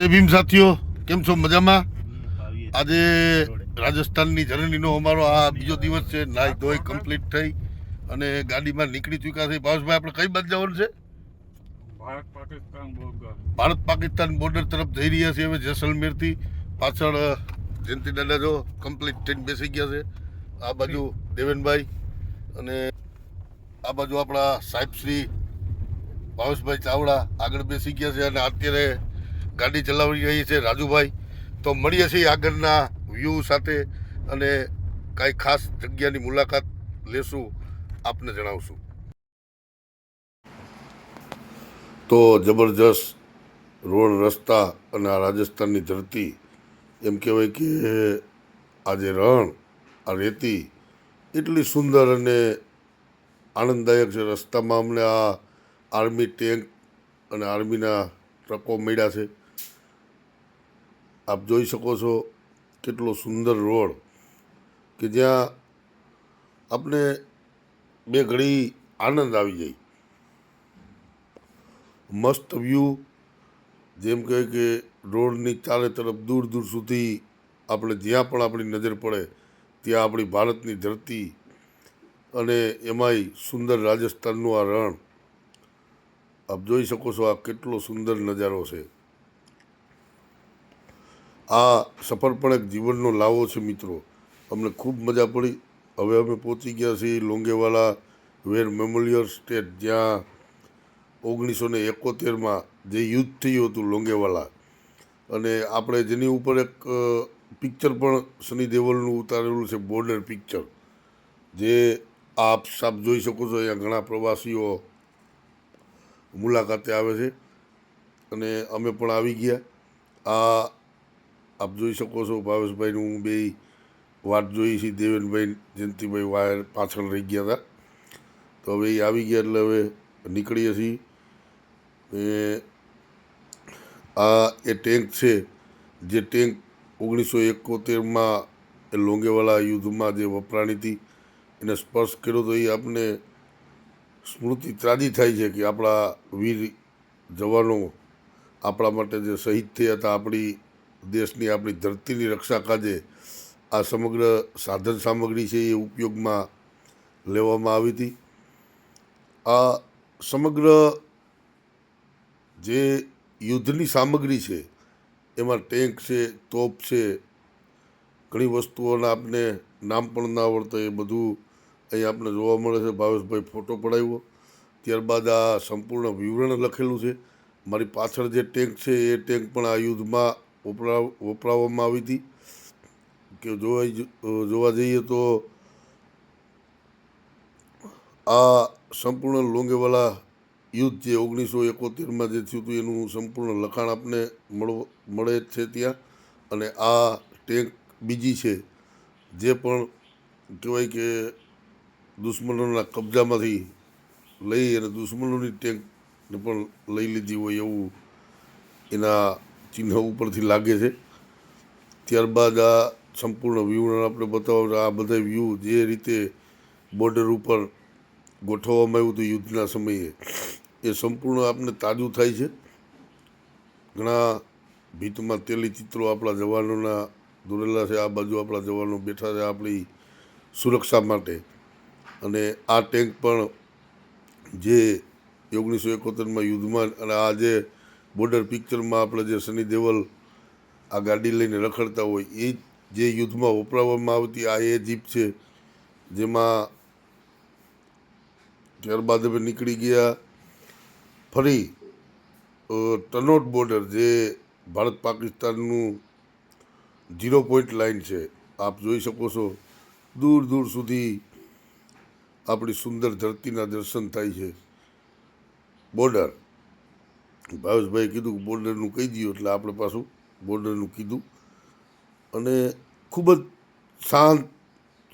ભીમ સાથીઓ કેમ છો? મજામાં? આજે રાજસ્થાનની જર્નીનો અમારો આ બીજો દિવસ છે. નાઈ ધોઈ કમ્પ્લીટ થઈ અને ગાડીમાં નીકળી ચૂક્યા છે. ભાવેશભાઈ આપણે કઈ બાજુ જવાનું છે? ભારત પાકિસ્તાન બોર્ડર ભારત પાકિસ્તાન બોર્ડર તરફ જઈ રહ્યા છીએ હવે જેસલમેરથી. પાછળ જયંતિ દાદા જો કમ્પ્લીટ થઈને બેસી ગયા છે. આ બાજુ દેવેનભાઈ અને આ બાજુ આપણા સાહેબ શ્રી ભાવેશભાઈ ચાવડા આગળ બેસી ગયા છે અને અત્યારે ગાડી ચલાવી રહી છે રાજુભાઈ. તો મળીએ છીએ આગળના વ્યૂ સાથે અને કાંઈ ખાસ જગ્યાની મુલાકાત લેશું, આપને જણાવશું. તો જબરજસ્ત રોડ રસ્તા અને આ રાજસ્થાનની ધરતી, એમ કહેવાય કે આ જે રણ, આ રેતી એટલી સુંદર અને આનંદદાયક છે. રસ્તામાં અમને આ આર્મી ટેન્ક અને આર્મીના ટ્રકો મળ્યા છે. આપ જોઈ શકો છો કેટલો સુંદર રોડ કે જ્યાં આપણે બે ઘડી આનંદ આવી જાય. મસ્ત વ્યૂ જેમ કહે કે રોડની ચારે તરફ દૂર દૂર સુધી આપણે જ્યાં પણ આપણી નજર પડે, ત્યાં આપણી ભારતની ધરતી અને એમાંય સુંદર રાજસ્થાનનું આ રણ. આપ જોઈ શકો છો આ કેટલો સુંદર નજારો છે. આ સફર પણ એક જીવનનો લાવો છે મિત્રો. અમને ખૂબ મજા પડી. હવે અમે પહોંચી ગયા છીએ લોંગેવાલા વેર મેમોરિયલ સ્ટેટ, જ્યાં ઓગણીસો ને એકોતેરમાં જે યુદ્ધ થયું હતું લોંગેવાલા. અને આપણે જેની ઉપર એક પિક્ચર પણ સની દેવલનું ઉતારેલું છે, બોર્ડર પિક્ચર. જે આપ સાપ જોઈ શકો છો, અહીંયા ઘણા પ્રવાસીઓ મુલાકાતે આવે છે. અને અમે પણ આવી ગયા. આ આપ જોઈ શકો છો ભાવેશભાઈનું હું બે વાત જોઈ છે, દેવેનભાઈ જયંતિભાઈ વાયર પાછળ રહી ગયા હતા. તો હવે એ આવી ગયા એટલે હવે નીકળીએ છીએ. એ આ એ ટેન્ક છે, જે ટેન્ક ઓગણીસો એકોતેરમાં એ લોંગેવાલા યુદ્ધમાં જે વપરાણી હતી, એને સ્પર્શ કર્યો તો એ આપણે સ્મૃતિ ત્રાજી થાય છે કે આપણા વીર જવાનો આપણા માટે જે શહીદ થયા હતા, આપણી દેશની આપણી ધરતીની રક્ષા કાજે આ સમગ્ર સાધન સામગ્રી છે એ ઉપયોગમાં લેવામાં આવી હતી. આ સમગ્ર જે યુદ્ધની સામગ્રી છે, એમાં ટેન્ક છે, તોપ છે, ઘણી વસ્તુઓના આપને નામ પણ ના આવડતા એ બધું અહીં આપણે જોવા મળે છે. ભાવેશભાઈ ફોટો પડાવ્યો. ત્યારબાદ આ સંપૂર્ણ વિવરણ લખેલું છે. મારી પાછળ જે ટેન્ક છે એ ટેન્ક પણ આ યુદ્ધમાં વપરા વપરાવવામાં આવી હતી. કે જોવા જોવા જઈએ તો આ સંપૂર્ણ લોંગેવાલા યુદ્ધ જે ઓગણીસો એકોતેરમાં જે થયું હતું, એનું સંપૂર્ણ લખાણ આપને મળે જ છે ત્યાં. અને આ ટેન્ક બીજી છે, જે પણ કહેવાય કે દુશ્મનોના કબજામાંથી લઈ અને દુશ્મનોની ટેન્કને પણ લઈ લીધી હોય એવું એના ચિહ્ન ઉપરથી લાગે છે. ત્યારબાદ આ સંપૂર્ણ વિવરણ આપણે બતાવો આ બધા વ્યૂ જે રીતે બોર્ડર ઉપર ગોઠવવામાં આવ્યું હતું યુદ્ધના સમયે, એ સંપૂર્ણ આપને તાજું થાય છે. ઘણા ભીતમાં તેલી ચિત્રો આપણા જવાનોના દોરેલા છે, આ બાજુ આપણા જવાનો બેઠા છે આપણી સુરક્ષા માટે. અને આ ટેન્ક પણ જે ઓગણીસો એકોતેરમાં યુદ્ધમાં અને આ જે બોર્ડર પિક્ચરમાં આપણે જે સની દેવલ આ ગાડી લઈને રખડતા હોય એ જે યુદ્ધમાં વપરાવવામાં આવતી આ એ જીપ છે, જેમાં ત્યારબાદ અમે નીકળી ગયા ફરી ટનોટ બોર્ડર જે ભારત પાકિસ્તાનનું ઝીરો પોઈન્ટ લાઈન છે. આપ જોઈ શકો છો, દૂર દૂર સુધી આપણી સુંદર ધરતીના દર્શન થાય છે. બોર્ડર ભાવેશભાઈ કીધું કે બોર્ડરનું કહી દઉં એટલે આપણે પાછું બોર્ડરનું કીધું. અને ખૂબ જ શાંત,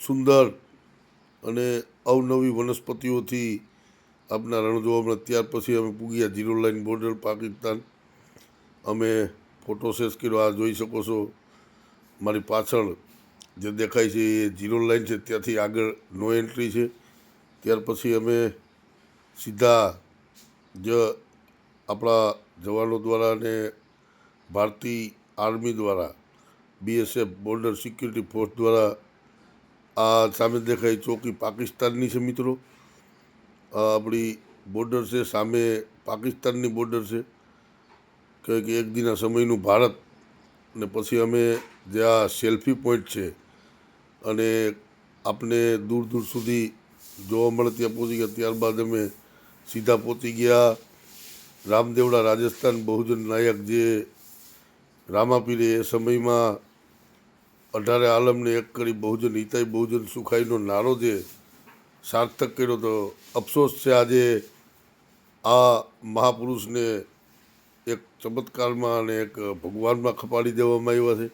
સુંદર અને અવનવી વનસ્પતિઓથી આપના રણ જોવા મળે ત્યાર પછી અમે પૂગ્યા ઝીરો લાઇન બોર્ડર પાકિસ્તાન. અમે ફોટો સેસ કર્યો, આ જોઈ શકો છો. મારી પાછળ જે દેખાય છે એ ઝીરો લાઈન છે, ત્યાંથી આગળ નો એન્ટ્રી છે. ત્યાર પછી અમે સીધા જ આપણા જવાનો દ્વારા અને ભારતીય આર્મી દ્વારા, બીએસએફ, બોર્ડર સિક્યુરિટી ફોર્સ દ્વારા આ સામે દેખાય ચોકી પાકિસ્તાનની છે મિત્રો. આપણી બોર્ડર છે, સામે પાકિસ્તાનની બોર્ડર છે. કે એક દિના સમયનું ભારત ને પછી અમે જે આ સેલ્ફી પોઈન્ટ છે અને આપણે દૂર દૂર સુધી જોવા મળે ત્યાં પહોંચી ગયા. ત્યારબાદ અમે સીધા પહોંચી ગયા. રામદેવડા રાજસ્થાન બહુજન નાયક જે રામાપીરે એ સમયમાં અઢારે આલમને એક કરી બહુજન હિતાઈ બહુજન સુખાઈનો નારો જે સાર્થક કર્યો તો અફસોસ છે આજે આ મહાપુરુષને એક ચમત્કારમાં અને એક ભગવાનમાં ખપાડી દેવામાં આવ્યા છે.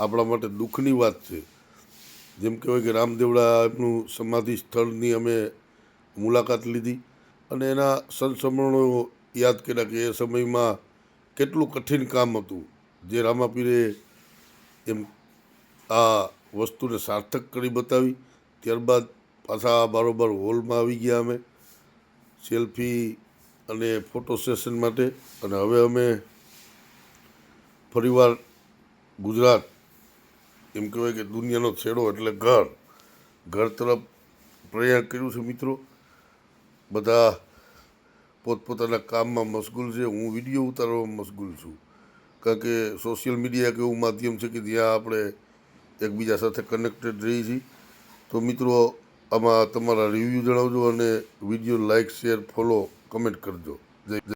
આપણા માટે દુઃખની વાત છે. જેમ કહેવાય કે રામદેવડા એમનું સમાધિ સ્થળની અમે મુલાકાત લીધી અને એના સંસ્મરણો યાદ કર્યા કે એ સમયમાં કેટલું કઠિન કામ હતું. જે રામાપીરે એમ આ વસ્તુને સાર્થક કરી બતાવી. ત્યારબાદ પાછા બારોબાર હોલમાં આવી ગયા અમે, સેલ્ફી અને ફોટો સેશન માટે. અને હવે અમે ફરીવાર ગુજરાત, એમ કહેવાય કે દુનિયાનો છેડો એટલે ઘર ઘર તરફ પ્રયાણ કર્યું છે મિત્રો. બધા પોતપોતાના કામમાં મશગુલ છે, હું વીડિયો ઉતારવામાં મશગુલ છું. કારણ કે સોશિયલ મીડિયા એક એવું માધ્યમ છે કે જ્યાં આપણે એકબીજા સાથે કનેક્ટેડ રહીએ છીએ. તો મિત્રો, આમાં તમારા રિવ્યૂ જણાવજો અને video like share follow comment કરજો. જય